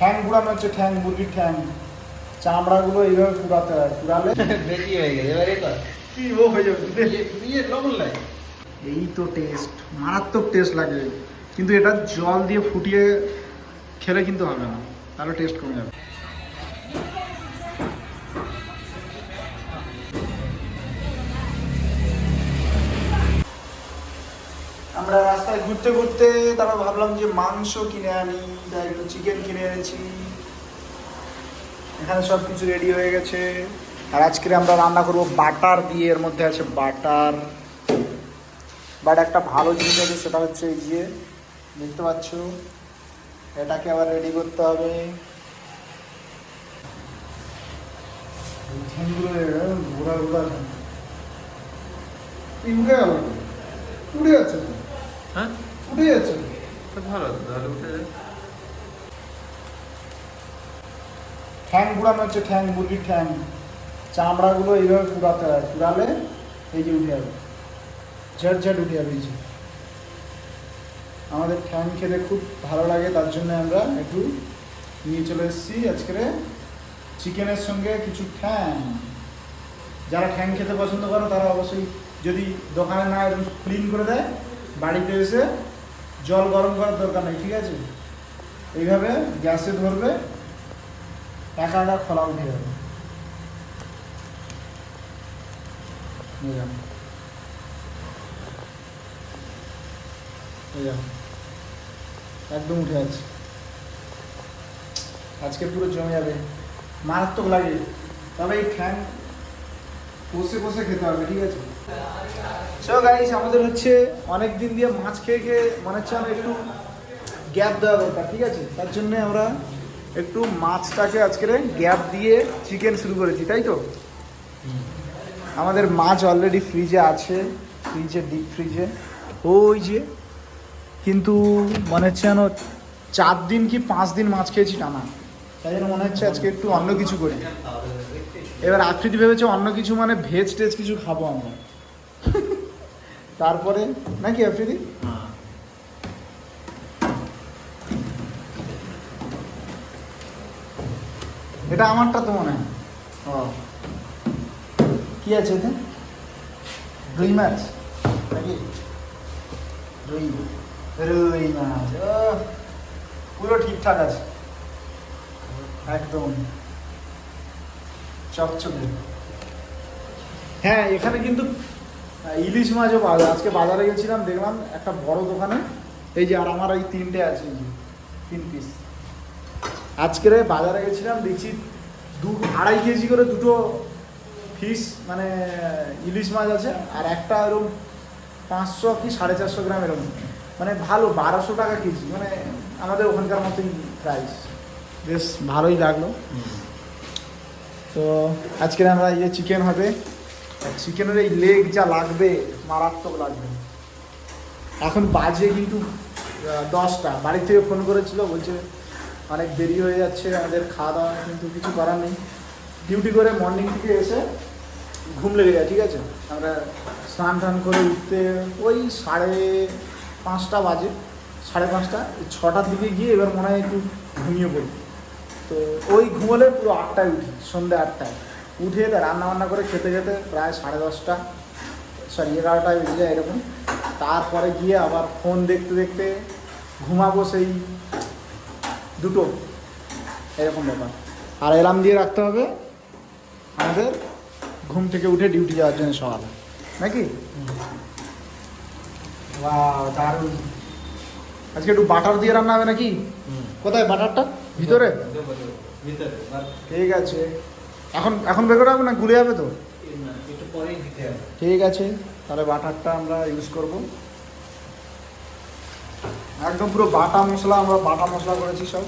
ঠ্যাং পুরানো হচ্ছে ঠ্যাং মুরগির ঠ্যাং। চামড়াগুলো এইভাবে পুরাতে হয় পুরালে। বেশি হয়ে গেছে এবার এটা কি ও হয়ে যাবে? ইয়ে- ইয়ে লবণ লাগে এই তো টেস্ট মারাত্মক টেস্ট লাগে কিন্তু এটা জল দিয়ে ফুটিয়ে খেলে কিন্তু হবে না। তাহলে টেস্ট কমে যাবে। আমরা রাস্তায় ঘুরতে ঘুরতে তারপর ভাবলাম যে মাংস কিনে আনি, তাই একটু চিকেন কিনে এনেছি। এখানে সব কিছু রেডি হয়ে গেছে। আর আজকে আমরা রান্না করব বাটার দিয়ে, এর মধ্যে আছে বাটার। বাট একটা ভালো জিনিস আছে, সেটা হচ্ছে এই যে, দেখতে পাচ্ছ? এটাকে আবার রেডি করতে হবে। ঘোরা ঘোরা উঠে গেল। উঠে হ্যাঁ? উঠে যাচ্ছে। তো। তো ভালো তাহলে উঠে যাবে ঠ্যাং পুরানো হচ্ছে ঠ্যাং মুরগির ঠ্যাং। চামড়াগুলো এইভাবে পুরাতে হয় পুরালে এই যে উঠে যাবে। ঝট ঝট উঠে যাবে এই যে। আমাদের ঠ্যাং খেতে খুব ভালো লাগে তার জন্য আমরা একটু নিয়ে চলে এসেছি আজকে চিকেনের সঙ্গে কিছু ঠ্যাং। যারা ঠ্যাং খেতে পছন্দ করো তারা অবশ্যই যদি দোকানে না ক্লিন করে দেয় বাড়িতে এসে জল গরম করার দরকার নেই, ঠিক আছে? এইভাবে গ্যাসে ধরবে একা একা খোলা উঠে যাবে। একদম উঠে আছে আজকে পুরো জমে যাবে। মারাত্মক লাগে। তবে এই ফ্যান বসে বসে খেতে হবে, ঠিক আছে? সো গাইস আমাদের হচ্ছে অনেক দিন দিয়ে মাছ খেয়ে খেয়ে মনে হচ্ছে আমার একটু গ্যাপ দেওয়া দরকার, ঠিক আছে? তার জন্য আমরা একটু মাছটাকে আজকে গ্যাপ দিয়ে চিকেন শুরু করেছি, তাই তো? আমাদের মাছ অলরেডি ফ্রিজে আছে ফ্রিজে ডিপ ফ্রিজে ওই যে, কিন্তু মনে হচ্ছে যেন চার দিন কি পাঁচ দিন মাছ খেয়েছি টানা তাই জন্য মনে হচ্ছে আজকে একটু অন্য কিছু করি। এবার আকৃতি ভেবেছে অন্য কিছু মানে ভেজ টেজ কিছু খাব আমরা। তারপরে নাকি আফ্রিদি হ্যাঁ। এটা আমারটা তো মনে হয়। ও। কি আছে এতে রুই মাছ? নাকি? রুই রুই মাছ পুরো ঠিকঠাক আছে। একদম। চকচকে। হ্যাঁ এখানে কিন্তু ইলিশ মাছও পাওয়া যায়। আজকে বাজারে গেছিলাম দেখলাম একটা বড় দোকানে। এই যে আর আমার এই তিনটে আছে এই যে, তিন পিস আজকের বাজারে গেছিলাম দেখছি দু আড়াই কেজি করে দুটো ফিস মানে ইলিশ মাছ আছে আর একটা এরকম পাঁচশো কি সাড়ে চারশো গ্রাম এরকম। মানে ভালো বারোশো টাকা কেজি মানে আমাদের ওখানকার মতোই প্রাইস বেশ ভালোই লাগল। তো আজকের আমরা ইয়ে চিকেন হবে। চিকেনের এই লেগ যা লাগবে, মারাত্মক লাগবে। এখন বাজে কিন্তু দশটা। বাড়ি থেকে ফোন করেছিল, বলছে অনেক দেরি হয়ে যাচ্ছে, আমাদের খাওয়া দাওয়া কিন্তু কিছু করার নেই। ডিউটি করে মর্নিং থেকে এসে ঘুম লেগে যায়, ঠিক আছে? আমরা স্নান টান করে উঠতে, ওই সাড়ে পাঁচটা বাজে, সাড়ে পাঁচটা। ছটার দিকে গিয়ে এবার মনে হয় একটু ঘুমিয়ে পড়ি। তো ওই ঘুমোলে পুরো আটটায় উঠি সন্ধ্যে আটটায়। উঠে তা রান্না বান্না করে খেতে খেতে প্রায় সাড়ে দশটা সরি এগারোটায় বেজে যায় এরকম। তারপরে গিয়ে আবার ফোন দেখতে দেখতে ঘুমাবো সেই দুটো। এরকম ব্যাপার। আর অ্যালার্ম দিয়ে রাখতে হবে আমাদের ঘুম থেকে উঠে ডিউটি যাওয়ার জন্য সকালে। নাকি? দারুণ। আজকে একটু বাটার দিয়ে রান্না হবে নাকি? কোথায় বাটারটা ভিতরে ভিতরে। ঠিক আছে। এখন এখন বের করে না? গুলে যাবে তো? ঠিক আছে তাহলে বাটারটা আমরা ইউজ করব। একদম পুরো বাটা মশলা আমরা বাটা মশলা করেছি সব।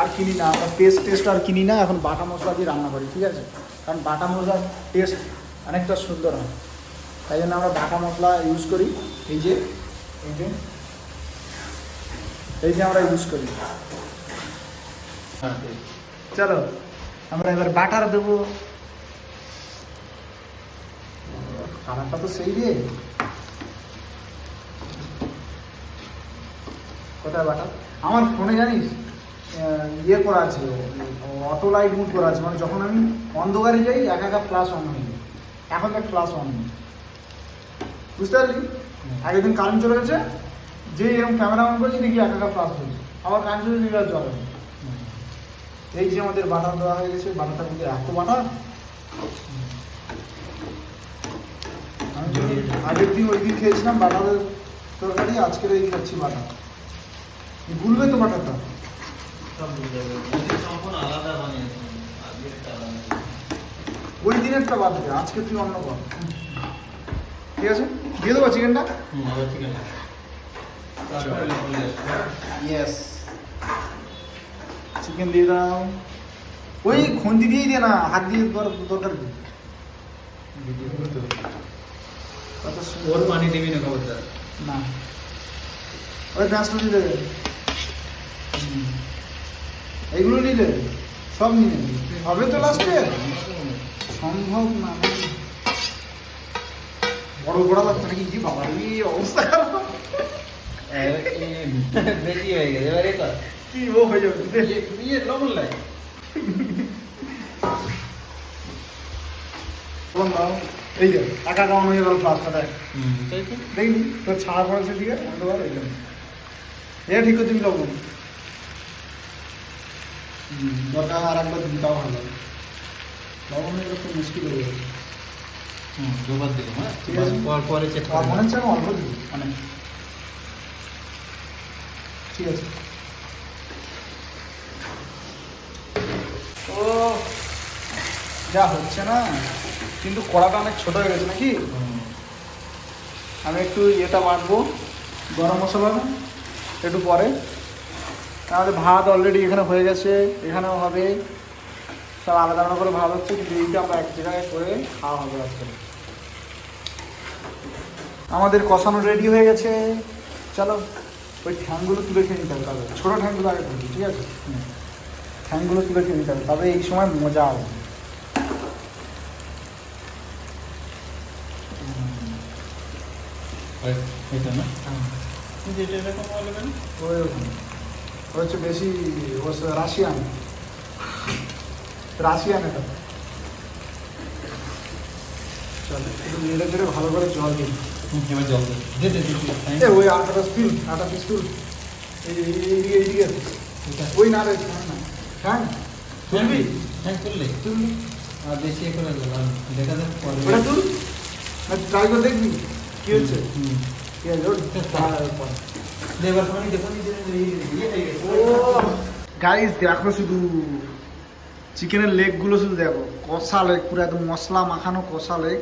আর কিনি না আমরা পেস্ট টেস্ট আর কিনি না এখন বাটা মশলা দিয়ে রান্না করি ঠিক আছে? কারণ বাটা মশলার টেস্ট অনেকটা সুন্দর হয়। তাই জন্য আমরা বাটা মশলা ইউজ করি। এই যে এই যে এই যে আমরা ইউজ করি। হ্যাঁ। চলো আমরা এবার বাটার দেবো। খানাটা তো সেই রে। কোথায় বাটার? আমার ফোনে জানিস ইয়ে করা আছে অটো লাইট মুড করা আছে। মানে যখন আমি অন্ধকারে যাই, এক একা ফ্লাশ অন হয়ে যায়। এখন এক ফ্লাশ অন নেই বুঝতে পারলি? আগের দিন কারেন্ট চলে গেছে যে এরকম ক্যামেরা অন করেছি, দেখি এক একা ফ্লাশ হয়েছে। আবার কারেন্ট চলে চলে না। এই যে আমাদের বাটা দেওয়া হয়ে গেছে বাটারটার মধ্যে এত বাটার আমি যদি আগের দিন ওই দিন খেয়েছিলাম বাটারের তরকারি আজকের এই খাচ্ছি বাটা। ভুলবে তো একটা ওই দিনেরটা বাদ দে আজকে তুই অন্য কর। ঠিক আছে? দিয়ে দেবো চিকেনটা ইয়েস চিকেন দিয়ে দাও ওই খুন্তি দিয়েই দে না হাত দিয়ে দর- দরকার কি ওর পানি দিবি না খবরদার না ওই দিলে এইগুলো নিলে সব নিলে হবে তো লাস্টে সম্ভব না বড় বড় লাগছে নাকি কি বাবা এই অবস্থা খারাপ বেশি হয়ে গেছে এবারে কি ও হয়ে যাবে? ইয়ে ইয়ে লবণ বলুন দাও এই যে টাকা কামানো হয়ে গেল প্লাসটা দেখ। হুম। তাই তোর ছাড়া পড়েছে অন্ধকার এই জন্য এটা ঠিক লবণ হুম, দরকার আর একবার দিতাও ভালো। লবণ হয়ে গেলে মুশকিল হয়ে যাবে। হুম দুবার দিলাম হ্যাঁ? ঠিক আছে। পর পরে চেক করে মনে হচ্ছে আমি অল্প দিই অনেক। ঠিক আছে ও যা হচ্ছে না, কিন্তু কড়াটা অনেক ছোট হয়ে গেছে নাকি? আমি একটু ইয়েটা বাটবো গরম মশলা, একটু পরে। আমাদের ভাত অলরেডি এখানে হয়ে গেছে, এখানেও হবে। সব আলাদা আলাদা করে ভাত হচ্ছে, কিন্তু এইটা আমরা এক জায়গায় করে খাওয়া হবে আজকে। আমাদের কষানো রেডি হয়ে গেছে। চলো, ওই ঠ্যাংগুলো তুলে খেয়ে নিতে হবে তবে ছোটো ঠ্যাংগুলো আগে ঠিক আছে। ঠ্যাংগুলো তুলে খেয়ে নিতে হবে তবে এই সময় মজা হবে। এটা না? হ্যাঁ। এটা এরকম হলো ওইরকম। হচ্ছে বেশি হচ্ছে রাশিয়ান। রাশিয়ান এটা। চল একটু নেড়ে ভালো করে জল দিন এবার জল দে। দে. ওই আটাটা স্পিল আটা এইদিকে। এইদিকে ওই না রে না ফ্যান তুলবি হ্যাঁ করলে তুলবি আর বেশি করে দেখা যাক ওটা তুল। ট্রাই করে দেখবি। কি হচ্ছে? ও! গাইস দেখো শুধু চিকেনের লেগগুলো শুধু দেখো। কষা লেগ পুরো একদম মশলা মাখানো কষা লেগ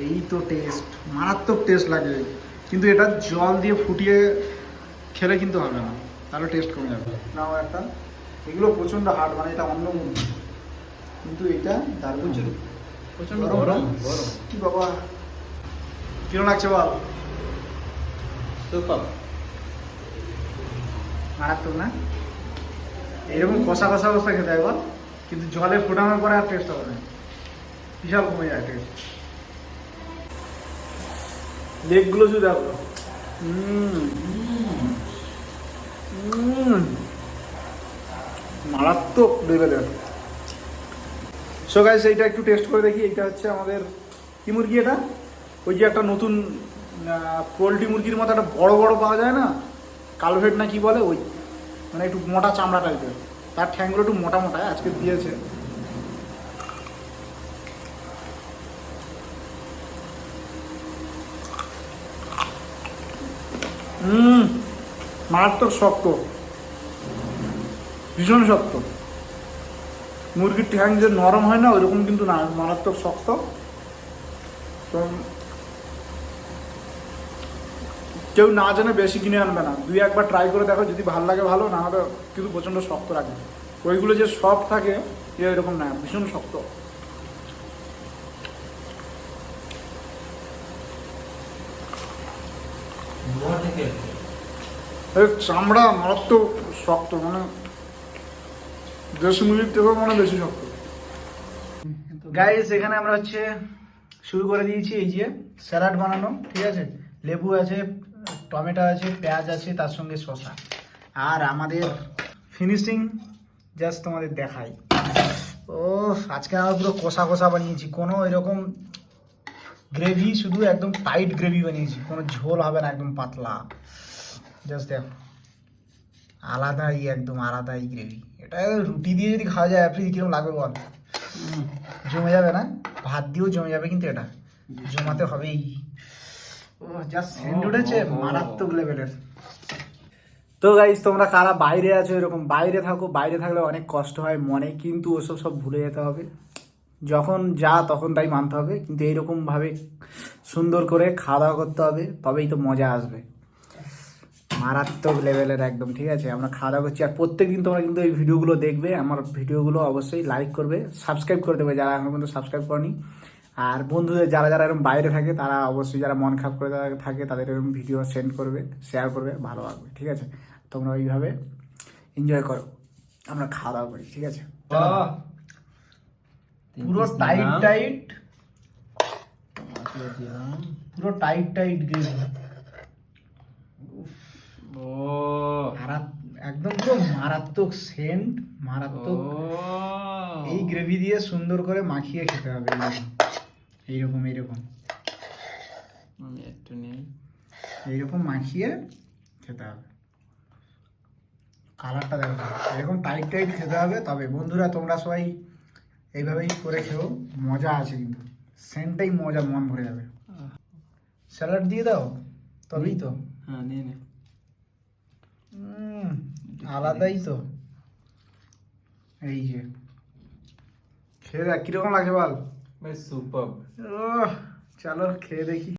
এই তো টেস্ট মারাত্মক টেস্ট লাগে। কিন্তু এটা জল দিয়ে ফুটিয়ে খেলে কিন্তু হবে না। তাহলে টেস্ট কমে যাবে। নাও একটা এগুলো প্রচণ্ড হার্ড মানে এটা অন্য কিন্তু এটা দারুণ। গরম গরম। গরম। কি বাবা। কিরম লাগছে বল? সুপার। মারাত্মক না? এরকম কষা কষা অবস্থা খেতে হয় বল। কিন্তু জলে ফোটানোর পরে আর টেস্ট হবে না। বিশাল কমে যায় টেস্ট লেগগুলো শুধু দেখো। মারাত্মক লেভেলের সো গাইস এইটা একটু টেস্ট করে দেখি। এইটা হচ্ছে আমাদের কি মুরগি এটা? ওই যে একটা নতুন পোলট্রি মুরগির মতো একটা বড় বড় পাওয়া যায় না? কালভেট না কি বলে? ওই মানে একটু মোটা চামড়া টাইপের তার ঠ্যাংগুলো একটু মোটা মোটা, আজকে দিয়েছে। হুম, মারাত্মক শক্ত। ভীষণ শক্ত। মুরগির ঠ্যাং যে নরম হয় না, ওইরকম কিন্তু না, মারাত্মক শক্ত। তো কেউ না জানে বেশি কিনে আনবে না। দুই একবার ট্রাই করে দেখো যদি ভালো লাগে ভালো না হলে কিন্তু প্রচণ্ড শক্ত রাখবে। ওইগুলো যে সফট থাকে এ এরকম না ভীষণ শক্ত। চামড়া মারাত্মক শক্ত মানে দেশি মুরগির থেকেও মানে বেশি শক্ত। গাইস এখানে আমরা হচ্ছে শুরু করে দিয়েছি এই যে স্যালাড বানানো ঠিক আছে? লেবু আছে টমেটো আছে পেঁয়াজ আছে তার সঙ্গে শশা আর আমাদের ফিনিশিং জাস্ট তোমাদের দেখাই। ও আজকে আমরা পুরো কষা কষা বানিয়েছি কোনো এরকম গ্রেভি শুধু একদম টাইট গ্রেভি বানিয়েছি কোনো ঝোল হবে না একদম পাতলা। জাস্ট দেখো আলাদাই একদম আলাদাই গ্রেভি এটা রুটি দিয়ে যদি খাওয়া যায় আপনি কীরকম লাগবে বল? জমে যাবে না? ভাত দিয়েও জমে যাবে কিন্তু এটা। জমাতে হবেই। ও জাস্ট সেন্ট উঠেছে মারাত্মক লেভেলের তো গাইজ তোমরা কারা বাইরে আছো এরকম বাইরে থাকো বাইরে থাকলে অনেক কষ্ট হয় মনে কিন্তু ওসব সব ভুলে যেতে হবে। যখন যা তখন তাই মানতে হবে কিন্তু এইরকমভাবে সুন্দর করে খাওয়া দাওয়া করতে হবে তবেই তো মজা আসবে। মারাত্মক লেভেলের একদম ঠিক আছে? আমরা খাওয়া দাওয়া করছি আর প্রত্যেক দিন তোমরা কিন্তু এই ভিডিওগুলো দেখবে। আমার ভিডিওগুলো অবশ্যই লাইক করবে সাবস্ক্রাইব করে দেবে যারা এখন পর্যন্ত সাবস্ক্রাইব করনি। আর বন্ধুদের যারা যারা এরকম বাইরে থাকে তারা অবশ্যই যারা মন খারাপ করে থাকে তাদের এরকম ভিডিও সেন্ড করবে শেয়ার করবে ভালো লাগবে ঠিক আছে? তোমরা ওইভাবে এনজয় করো। আমরা খাওয়া দাওয়া করি ঠিক আছে? পুরো টাইট টাইট পুরো টাইট টাইট গ্রেভি ও। একদম পুরো মারাত্মক সেন্ট মারাত্মক এই গ্রেভি দিয়ে সুন্দর করে মাখিয়ে খেতে হবে। এইরকম এইরকম। এইরকম আমি একটু নেই। এইরকম মাখিয়ে খেতে হবে। কালারটা দেখো এরকম টাইট টাইট খেতে হবে তবে বন্ধুরা তোমরা সবাই এইভাবেই করে খেও। মজা আছে কিন্তু। সেন্টটাই মজা মন ভরে যাবে। স্যালাড দিয়ে দাও তবেই তো। হ্যাঁ নিয়ে নে। আলাদাই তো। এই যে। খেয়ে দেখ কীরকম লাগছে বল? বেশ সুপার ও চলো খেয়ে দেখি